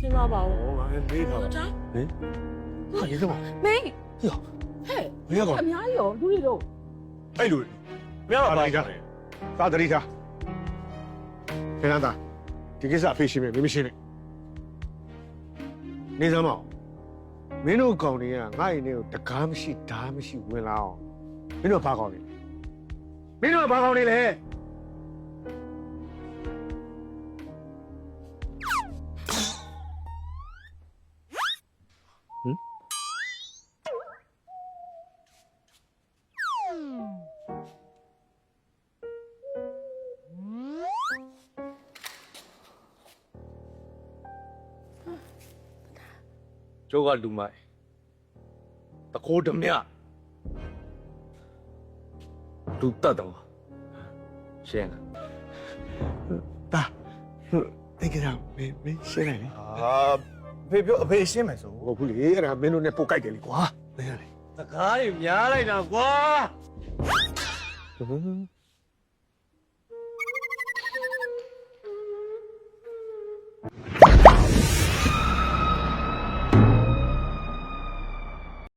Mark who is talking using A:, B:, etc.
A: စဉ်းစားပါဦး
B: ဟောငါလည်းမေးထားပါ
A: ဟုတ်တာ
B: ဟင်ဟာရေစမ
A: မင်း
B: ဟေ့
A: ဟဲ့
B: ဘယ်ကောင်
A: အများကြီးရောလူတွေတော့
B: အဲ့လို
C: မင်းကပါ
B: ပါကြသာတတိထားခဏသာဒီကိစ္စအဖေရှင်းမယ်မင်းမရှင်းနဲ့နေစမ်းမအောင်မင်းတို့ကောင်တွေကငါ့အိမ်ထဲကိုတကားမရှိဓာမရှိဝင်လာအောင်မင်းတို့ဘာကောင်လဲမင်းတို့ဘာကောင်နေလဲ
C: ကျိုးကလူမိုက်တကိုးဓမြလူတတ်တော့ရှင်းလား
B: တာတိတ်ကြမင်းမင်းရှင်းလိုက်လေ
D: အာဖေပြောအဖေရှင်းမယ်ဆို
B: ဟုတ်ဘူးလေအဲ့ဒါမင်းတို့နဲ့ပို့ကြိုက်တယ်လေကွာမင်းရတယ်
C: စကားတွေများလိုက်တာကွာ
B: ဟ